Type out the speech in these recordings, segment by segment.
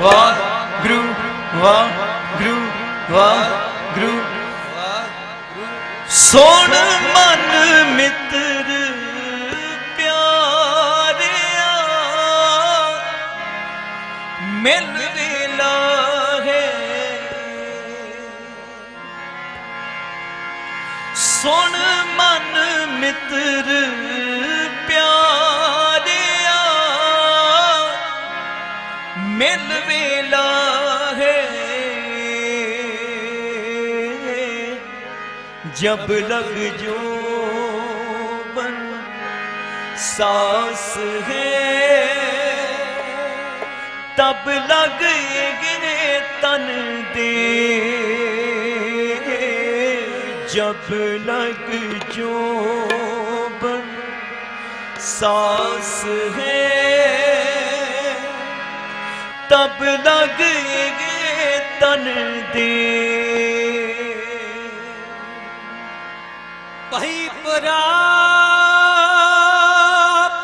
ਵਾਹਿਗੁਰੂ ਵਾਹਿਗੁਰੂ ਵਾਹਿਗੁਰੂ। ਸੋਣ ਮਨ ਮਿੱਤਰ ਪਿਆਰਿਆ ਮਿਲ ਵੇਲਾ ਹੈ ਸੁਣ ਮਨ ਮਿੱਤਰ ਮਿਲ ਵੇਲਾ ਹੈ। ਜਬ ਲਗ ਜੋ ਬਨ ਸਾਸ ਹੈ, ਤਬ ਲਗ ਗਿਨੇ ਤਨ ਦੇ। ਜਬ ਲਗ ਜੋ ਬਨ ਸਾਸ ਹੈ ਤਬ ਗਏ ਤਨ ਦੇ। ਭਈ ਪਰਾ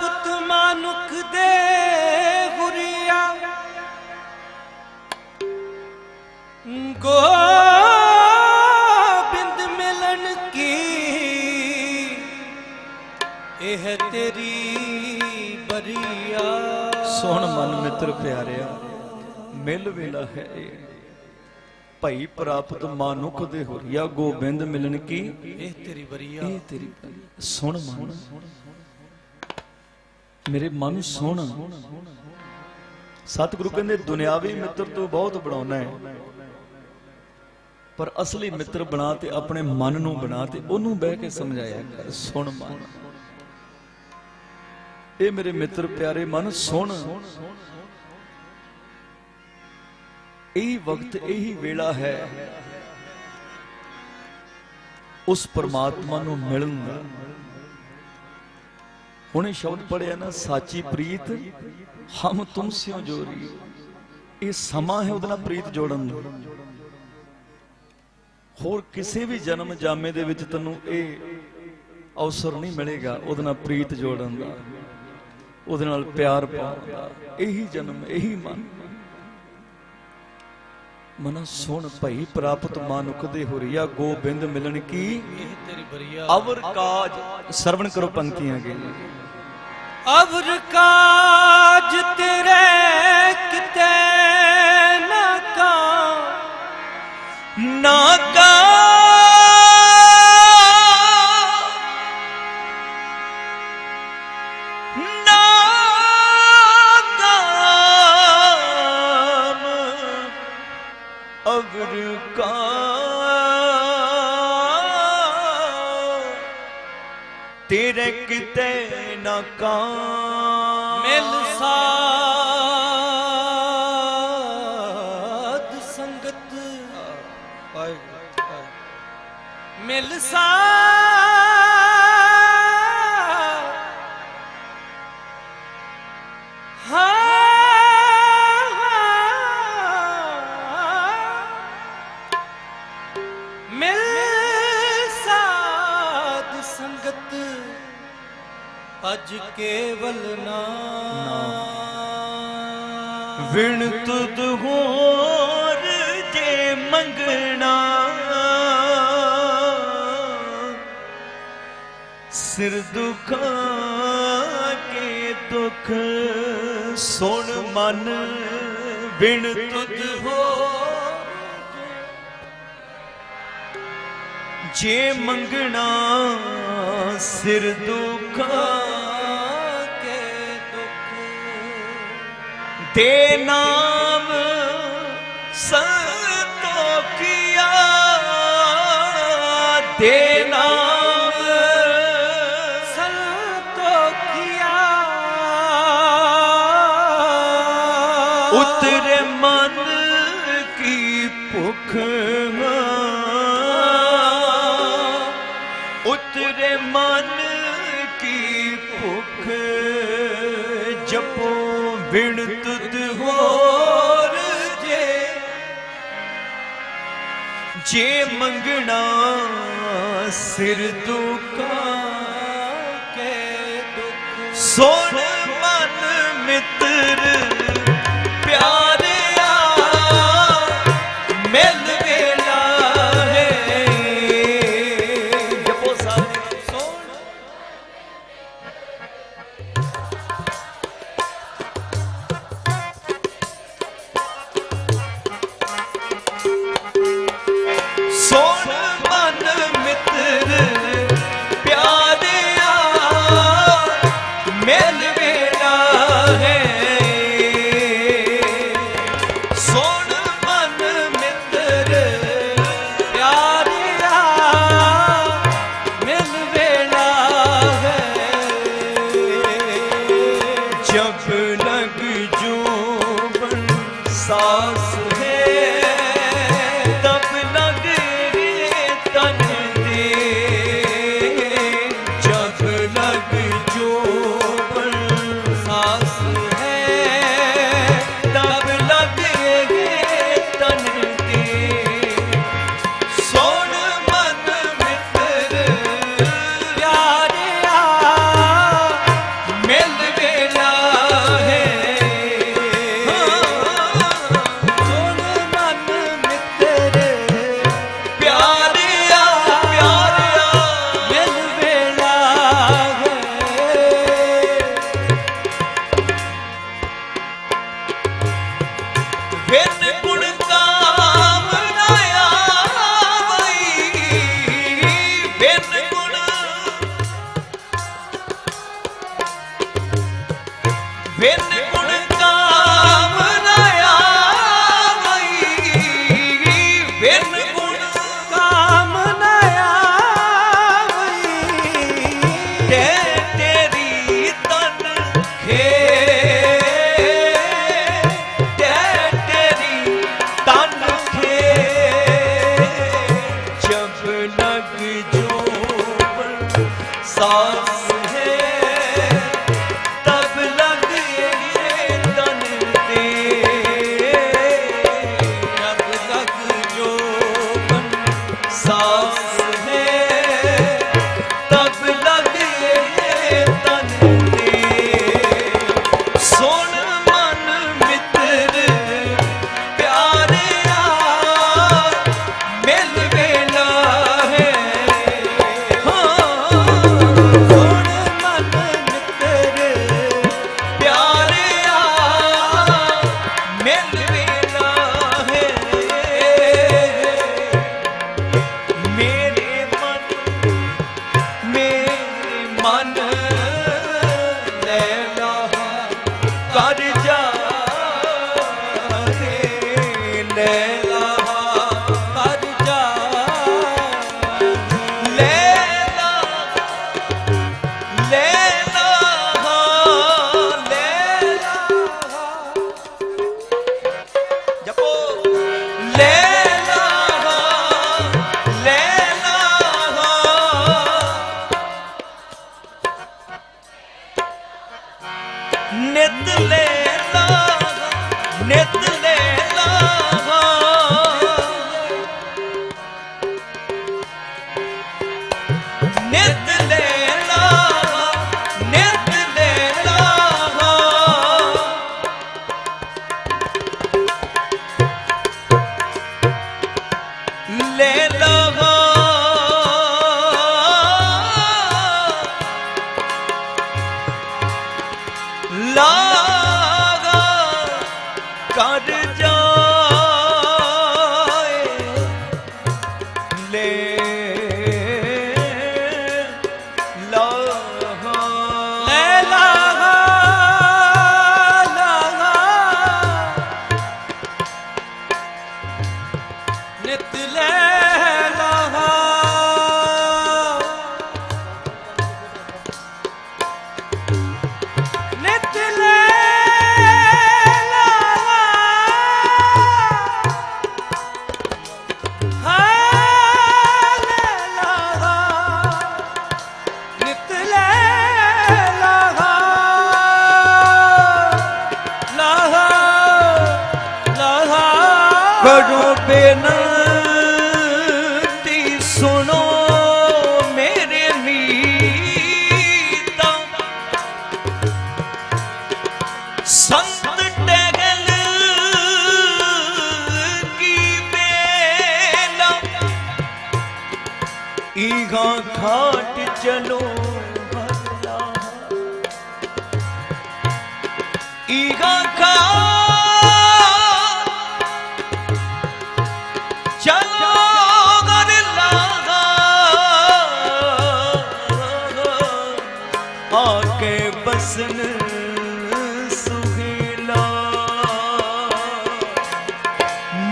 ਪੁੱਤ ਮਨੁਖ ਦੇ ਹੁਰੀਆ। ਗੋਬਿੰਦ ਮਿਲਣ ਕੀ? ਇਹ ਤੇਰੀ ਬਰੀਆ। ਸੋਹਣ ਮਨ ਮਿੱਤਰ ਪਿਆਰਿਆ। ਮਿਲ ਵੇਲਾ ਹੈ ਭਈ ਪ੍ਰਾਪਤ ਮਾਨੁਖ ਦੇ ਹੋਰੀਆ ਗੋਬਿੰਦ ਮਿਲਣ ਕੀ? ਇਹ ਤੇਰੀ ਬਰੀਆ ਇਹ ਤੇਰੀ ਸੁਣ ਮਨ। ਮੇਰੇ ਮਨ ਸੁਣ। ਸਤਿਗੁਰੂ ਕਹਿੰਦੇ ਦੁਨਿਆਵੀ ਮਿੱਤਰ ਤੋਂ ਬਹੁਤ ਬਣਾਉਣਾ ਹੈ। ਪਰ ਅਸਲੀ ਮਿੱਤਰ ਬਣਾ ਤੇ ਆਪਣੇ ਮਨ ਨੂੰ ਬਣਾ ਤੇ ਉਹਨੂੰ ਬਹਿ ਕੇ ਸਮਝਾਇਆ ਕਰ। ਸੁਣ ਮਨ। ਇਹ ਮੇਰੇ ਮਿੱਤਰ ਪਿਆਰੇ ਮਨ ਸੁਣ। ਇਹੀ ਵਕਤ, ਇਹੀ ਵੇਲਾ ਹੈ। ਉਸ ਪਰਮਾਤਮਾ ਨੂੰ ਮਿਲਣ। ਦਾ ਹੁਣੇ ਸ਼ਬਦ ਪੜਿਆ ਨਾ, ਸਾਚੀ ਪ੍ਰੀਤ, ਹਮ ਤੁਮ ਸਿਓ ਜੋਰੀ ਇਹ ਸਮਾਂ ਹੈ ਉਹਦੇ ਨਾਲ ਪ੍ਰੀਤ ਜੋੜਨ ਦਾ ਹੋਰ ਕਿਸੇ ਵੀ ਜਨਮ ਜਾਮੇ ਦੇ ਵਿੱਚ ਤੈਨੂੰ ਇਹ ਅਵਸਰ ਨਹੀਂ ਮਿਲੇਗਾ ਉਹਦੇ ਨਾਲ ਪ੍ਰੀਤ ਜੋੜਨ ਦਾ, ਉਹਦੇ ਨਾਲ ਪਿਆਰ ਪਾਉਣ ਦਾ। ਇਹੀ ਜਨਮ, ਇਹੀ ਮਨ। ਮਨ ਸੁਣ ਭਈ ਪ੍ਰਾਪਤ ਮਾਨੁਖ ਦੇ ਹੋਰੀਆ ਗੋਬਿੰਦ ਮਿਲਣ ਕੀ? ਅਵਰ ਕਾਜ, ਸਰਵਣ ਕਰੋ ਪੰਕਤੀਆਂ ਕੇ ਅਵਰ ਕਾਜ ਤੇਰੇ ਕਿਤੇ ਨਾ ਕਾ ਨਾ ਕਾ ਕਿਤੇ ਨਾ ਕਾਮ। ਮਿਲ ਸਾਧ ਅਜ ਕੇਵਲ ਨਾਮ। ਵਿਣ ਤੁਧ ਹੋਰ ਜੇ ਮੰਗਣਾ। ਸਿਰ ਦੁਖਾਂ ਕੇ ਦੁਖ ਸੁਣ ਮਨ। ਵਿਣ ਤੁਧ ਹੋਰ ਜੇ ਮੰਗਣਾ। ਸਿਰ ਦੁਖਾਂ ਤੇ ਜੇ ਮੰਗਣਾ ਸਿਰ ਦੁਖਾ ਕੇ ਦੁਖ ਸੋਣ ਮਨ ਮਿੱਤਰ ਪਿਆਰ ਨਿਤ ਲੈ ਲਾ ਨਿਤ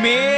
ਮੇਰੇ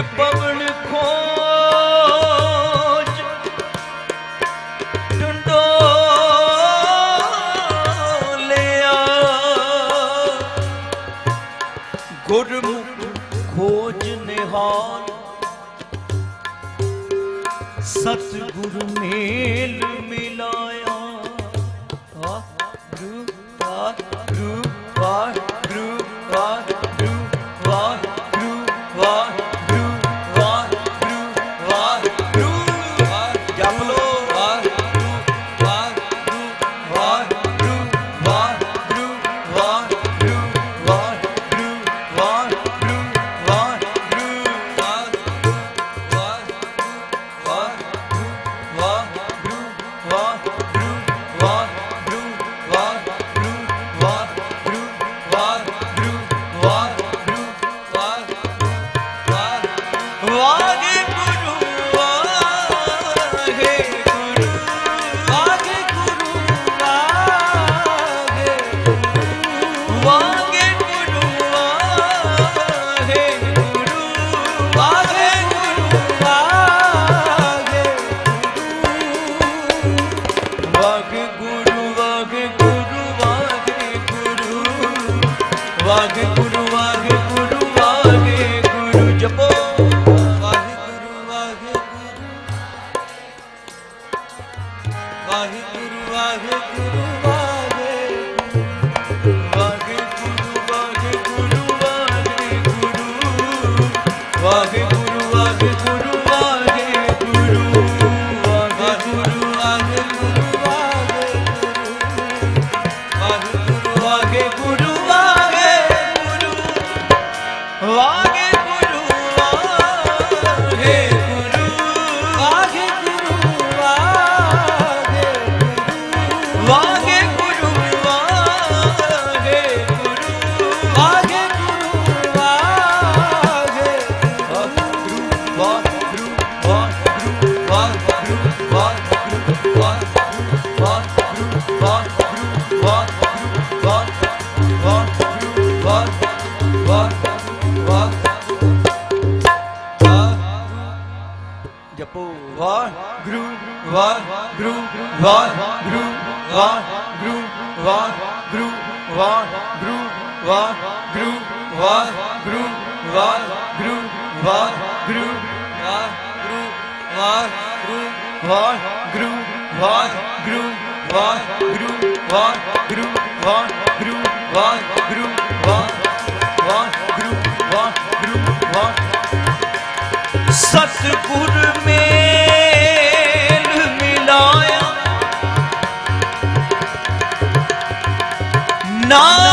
ਪਵਨ ਖੋਜ। ਢੰਡੋ ਲਿਆ। ਗੁਰਮੁਖ ਖੋਜ ਨਿਹਾਲ। ਸਤਿਗੁਰ ਮੇਲ ਮਿਲਾਇਆ। Abadin わ ਵਾਹਿਗੁਰੂ ਵਾਹਿਗੁਰੂ ਵਾਹਿਗੁਰੂ ਵਾਹਿਗੁਰੂ ਵਾਹਿਗੁਰੂ ਵਾਹਿਗੁਰੂ ਵਾਹਿਗੁਰੂ ਵਾਹਿਗੁਰੂ ਵਾਹਿਗੁਰੂ ਸਤਿਗੁਰ ਮੇਲ ਮਿਲਾਇਆ ਨਾ